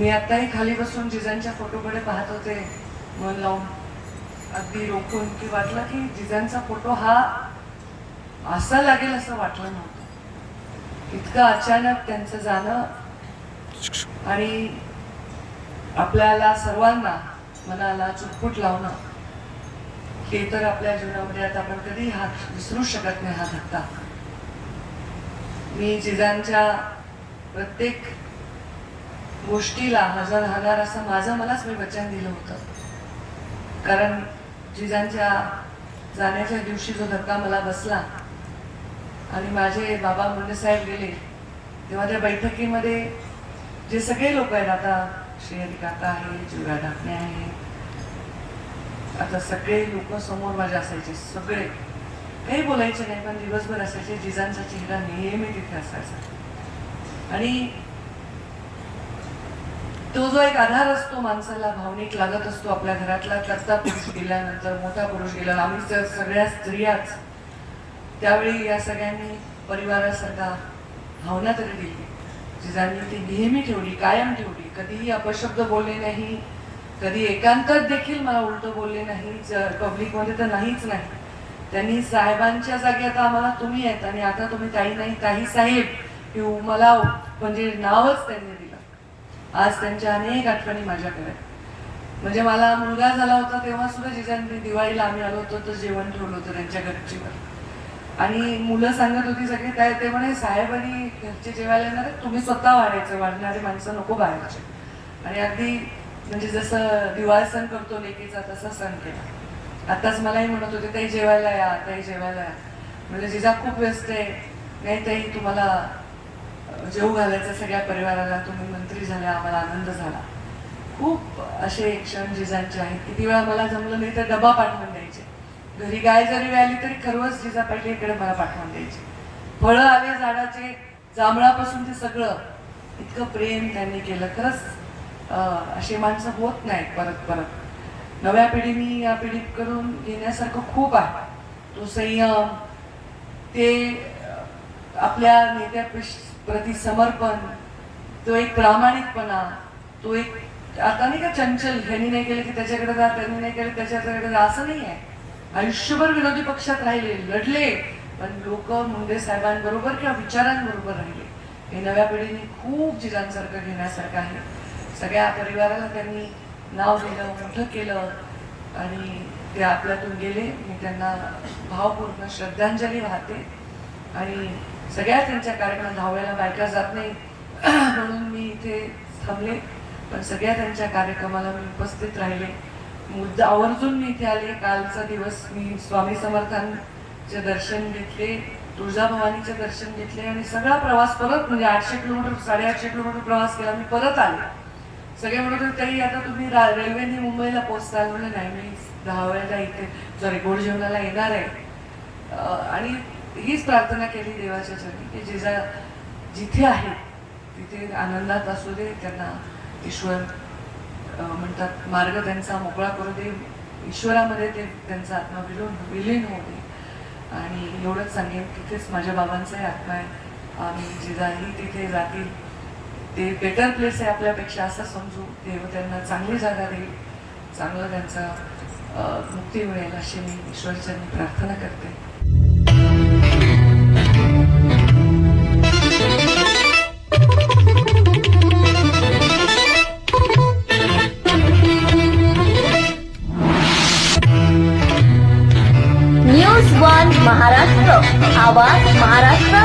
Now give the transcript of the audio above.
मी आत्ताही खाली बसून जिजांच्या फोटोकडे पाहत होते. मन लावून अगदी रोखून की वाटलं की जिजांचा फोटो हा असा लागेल असं वाटलं नव्हतं. इतकं अचानक त्यांचं जाणं आणि आपल्याला सर्वांना मनाला चुटपुट लावणं हे तर आपल्या जीवनामध्ये आता आपण कधी हा विसरू शकत नाही हा धक्का. मी जिजांच्या प्रत्येक गोष्टीला हजर हजार असं माझं मलाच मी वचन दिलं होतं. कारण जिजांच्या जाण्याच्या दिवशी जो धक्का मला बसला आणि माझे बाबा मुंडेसाहेब गेले तेव्हा त्या बैठकीमध्ये जे सगळे लोक आहेत आता श्रीहरी काका आहे जुगा ढाकणे आहे आता सगळे लोक समोर माझे असायचे सगळे. काही बोलायचे नाही पण दिवसभर असायचे जिजांचा चेहरा नेहमी तिथे असायचा. आणि तो जो एक आधार असतो माणसाला भावनिक लागत असतो आपल्या घरातला करता पुरुष गेल्यानंतर मोठा पुरुष गेला आम्ही तर सगळ्या स्त्रियाच. त्यावेळी या सगळ्यांनी परिवारासारखा भावना तरी दिली. जिजांनी ती नेहमी ठेवली कायम ठेवली. कधीही अपशब्द बोलले नाही कधी एकांतात देखील मला उलट बोलले नाही पब्लिकमध्ये तर नाहीच नाही. त्यांनी साहेबांच्या जागी आता आम्हाला तुम्ही आहेत आणि आता तुम्ही ताई नाही ताई साहेब मला म्हणजे नावच त्यांनी दिलं. आज त्यांच्या अनेक आठवणी माझ्याकडे म्हणजे मला मुलगा झाला होता तेव्हा सुद्धा जिजांनी दिवाळीला आम्ही आलो होतो तर जेवण ठेवलं होतं त्यांच्या गच्चीवर आणि मुलं सांगत होती सगळी काय ते म्हणे साहेबांनी घरचे जेवायला येणार तुम्ही स्वतः वाढायचं वाढणारे माणसं नको बाहेरचे. आणि अगदी म्हणजे जसं दिवाळी सण करतो लेकीचा तसा सण केला. आताच मलाही म्हणत होते ताई जेवायला या ताई जेवायला या. म्हणजे जिजा खूप व्यस्त आहे नाही ताई तुम्हाला जेवू घालायचा सगळ्या परिवाराला तुम्ही मंत्री झाल्या आम्हाला आनंद झाला. खूप असे क्षण जिजांचे आहेत. किती वेळा मला जमलं नाही तर डबा पाठवून द्यायचे. घरी गाय जरी आली तरी खरवच जिजा पाहिजे इकडे मला पाठवून द्यायची. फळं आले झाडाचे जांभळापासून ते सगळं. इतकं प्रेम त्यांनी केलं. खरंच असे अशी माणसं होत नाहीत परत परत. नव्या पिढीने या पिढीकडून घेण्यासारखं खूप आहे. तो संयम ते आपल्या नेत्यापेक्षा प्रति समर्पण तो एक प्रामाणिकपणा तो एक आता नाही का चंचल ह्यांनी नाही केलं की त्याच्याकडे जा त्यांनी नाही केलं त्याच्याकडे जा असं नाही आहे. आयुष्यभर विरोधी पक्षात राहिले लढले पण लोक मुंडे साहेबांबरोबर किंवा विचारांबरोबर राहिले. हे नव्या पिढीने खूप जिजांसारखं घेण्यासारखं आहे. सगळ्या परिवाराला त्यांनी नाव दिलं मोठं केलं आणि ते आपल्यातून गेले. मी त्यांना भावपूर्ण श्रद्धांजली वाहते. आणि सगळ्या त्यांच्या कार्यक्रमात धावायला बायका जात नाही म्हणून मी इथे थांबले. पण सगळ्या त्यांच्या कार्यक्रमाला मी उपस्थित राहिले. मुद्दा आवर्जून मी इथे आले. कालचा दिवस मी स्वामी समर्थांचे दर्शन घेतले तुळजाभवानीचे दर्शन घेतले आणि सगळा प्रवास परत म्हणजे आठशे किलोमीटर साडेआठशे किलोमीटर प्रवास केला. मी परत आले. सगळे म्हणत होते तरी आता तुम्ही रा- रेल्वेने मुंबईला पोहोचताल. म्हणजे नाही मी दहा वेळेला इथे सॉरी गोड जेवणाला येणार आहे. आणि हीच प्रार्थना केली देवाच्या की जिजा जिथे आहे तिथे आनंदात असू दे त्यांना ईश्वर म्हणतात मार्ग त्यांचा मोकळा करू दे ईश्वरामध्ये ते त्यांचा आत्मा विलीन विलीन होऊ दे. आणि एवढंच सांगेन तिथेच माझ्या बाबांचाही आत्मा आहे. आणि जिजाही तिथे जातील ते बेटर प्लेस आहे आपल्यापेक्षा असं समजू देव त्यांना चांगली जागा देईल चांगलं त्यांचा मुक्ती मिळेल अशी मी ईश्वरच्या प्रार्थना करते. आवाज महाराष्ट्र